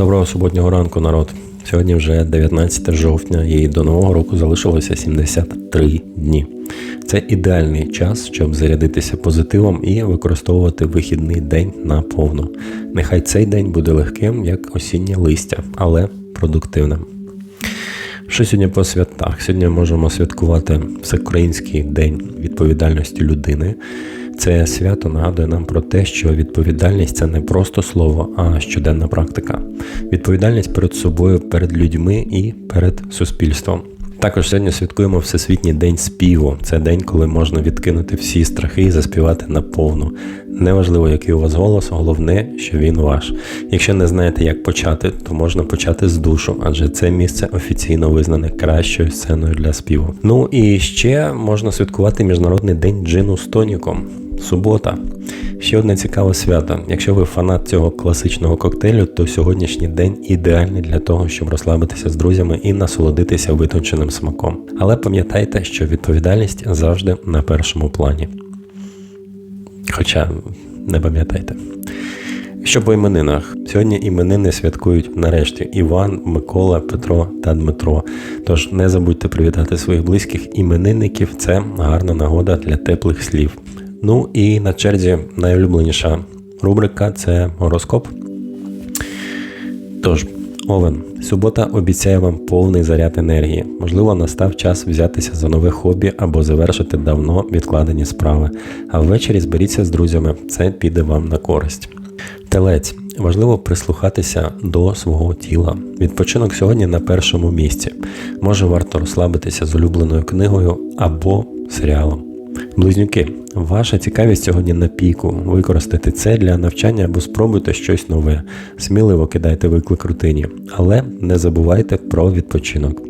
Доброго суботнього ранку, народ. Сьогодні вже 19 жовтня і до нового року залишилося 73 дні. Це ідеальний час, щоб зарядитися позитивом і використовувати вихідний день наповну. Нехай цей день буде легким, як осіннє листя, але продуктивним. Що сьогодні по святах? Сьогодні можемо святкувати Всеукраїнський день відповідальності людини. Це свято нагадує нам про те, що відповідальність це не просто слово, а щоденна практика. Відповідальність перед собою, перед людьми і перед суспільством. Також сьогодні святкуємо Всесвітній день співу. Це день, коли можна відкинути всі страхи і заспівати наповну. Неважливо, який у вас голос, головне, що він ваш. Якщо не знаєте, як почати, то можна почати з душу, адже це місце офіційно визнане кращою сценою для співу. Ну і ще можна святкувати Міжнародний день джину з тоніком. Субота. Ще одне цікаве свято. Якщо ви фанат цього класичного коктейлю, то сьогоднішній день ідеальний для того, щоб розслабитися з друзями і насолодитися витонченим смаком. Але пам'ятайте, що відповідальність завжди на першому плані. Хоча не пам'ятайте. Що по іменинах? Сьогодні іменини святкують нарешті Іван, Микола, Петро та Дмитро. Тож не забудьте привітати своїх близьких іменинників. Це гарна нагода для теплих слів. Ну і на черзі найулюбленіша рубрика це гороскоп. Тож, Овен, субота обіцяє вам повний заряд енергії. Можливо, настав час взятися за нове хобі або завершити давно відкладені справи. А ввечері зберіться з друзями, це піде вам на користь. Телець. Важливо прислухатися до свого тіла. Відпочинок сьогодні на першому місці. Може варто розслабитися з улюбленою книгою або серіалом. Близнюки, ваша цікавість сьогодні на піку. Використайте це для навчання або спробуйте щось нове. Сміливо кидайте виклик рутині, але не забувайте про відпочинок.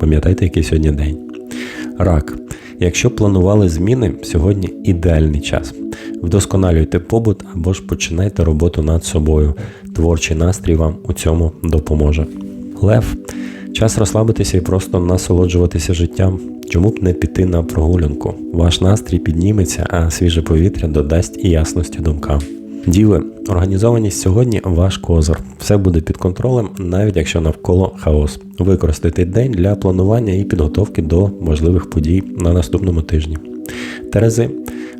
Пам'ятайте, який сьогодні день. Рак. Якщо планували зміни, сьогодні ідеальний час. Вдосконалюйте побут або ж починайте роботу над собою. Творчий настрій вам у цьому допоможе. Лев. Час розслабитися і просто насолоджуватися життям. Чому б не піти на прогулянку? Ваш настрій підніметься, а свіже повітря додасть і ясності думкам. Діви, організованість сьогодні ваш козир. Все буде під контролем, навіть якщо навколо хаос. Використайте день для планування і підготовки до можливих подій на наступному тижні. Терези,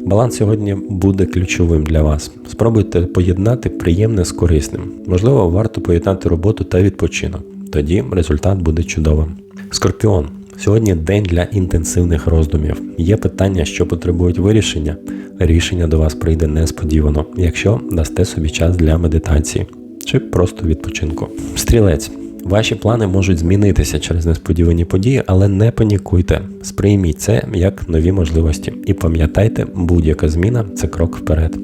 баланс сьогодні буде ключовим для вас. Спробуйте поєднати приємне з корисним. Можливо, варто поєднати роботу та відпочинок. Тоді результат буде чудовим. Скорпіон. Сьогодні день для інтенсивних роздумів. Є питання, що потребують вирішення. Рішення до вас прийде несподівано, якщо дасте собі час для медитації чи просто відпочинку. Стрілець. Ваші плани можуть змінитися через несподівані події, але не панікуйте. Сприйміть це як нові можливості. І пам'ятайте, будь-яка зміна це крок вперед.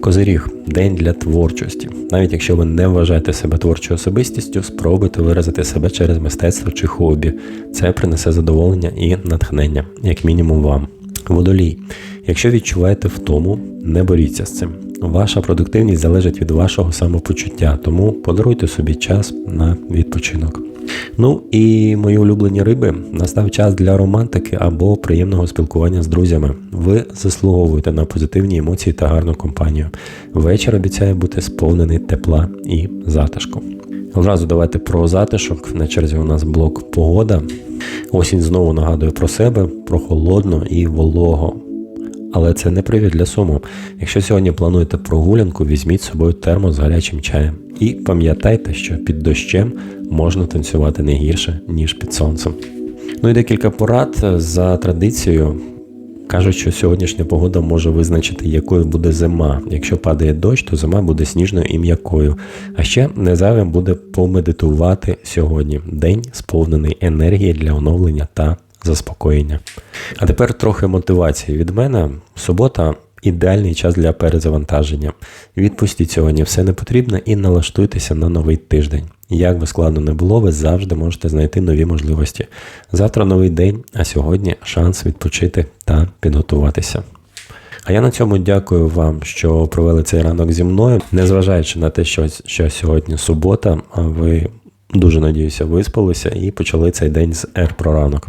Козиріг день для творчості. Навіть якщо ви не вважаєте себе творчою особистістю, спробуйте виразити себе через мистецтво чи хобі. Це принесе задоволення і натхнення, як мінімум вам. Водолій. Якщо відчуваєте втому, не боріться з цим. Ваша продуктивність залежить від вашого самопочуття, тому подаруйте собі час на відпочинок. Ну і мої улюблені риби настав час для романтики або приємного спілкування з друзями. Ви заслуговуєте на позитивні емоції та гарну компанію. Вечір обіцяє бути сповнений тепла і затишку. Одразу давайте про затишок. На черзі у нас блок погода. Осінь знову нагадує про себе, про холодно і волого. Але це не привід для суму. Якщо сьогодні плануєте прогулянку, візьміть з собою термос з гарячим чаєм. І пам'ятайте, що під дощем можна танцювати не гірше, ніж під сонцем. Ну і декілька порад за традицією. Кажуть, що сьогоднішня погода може визначити, якою буде зима. Якщо падає дощ, то зима буде сніжною і м'якою. А ще незайвим буде помедитувати сьогодні. День сповнений енергії для оновлення та заспокоєння. А тепер трохи мотивації від мене. Субота ідеальний час для перезавантаження. Відпустіть сьогодні все не потрібне і налаштуйтеся на новий тиждень. Як би складно не було, ви завжди можете знайти нові можливості. Завтра новий день, а сьогодні шанс відпочити та підготуватися. А я на цьому дякую вам, що провели цей ранок зі мною. Незважаючи на те, що, що сьогодні субота, ви дуже надіюся, виспалися і почали цей день з Р про ранок.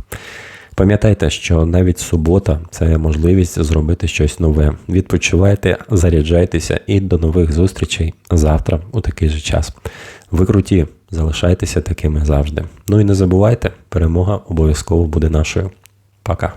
Пам'ятайте, що навіть субота це можливість зробити щось нове. Відпочивайте, заряджайтеся і до нових зустрічей завтра у такий же час. Ви круті, залишайтеся такими завжди. Ну і не забувайте, перемога обов'язково буде нашою. Пока.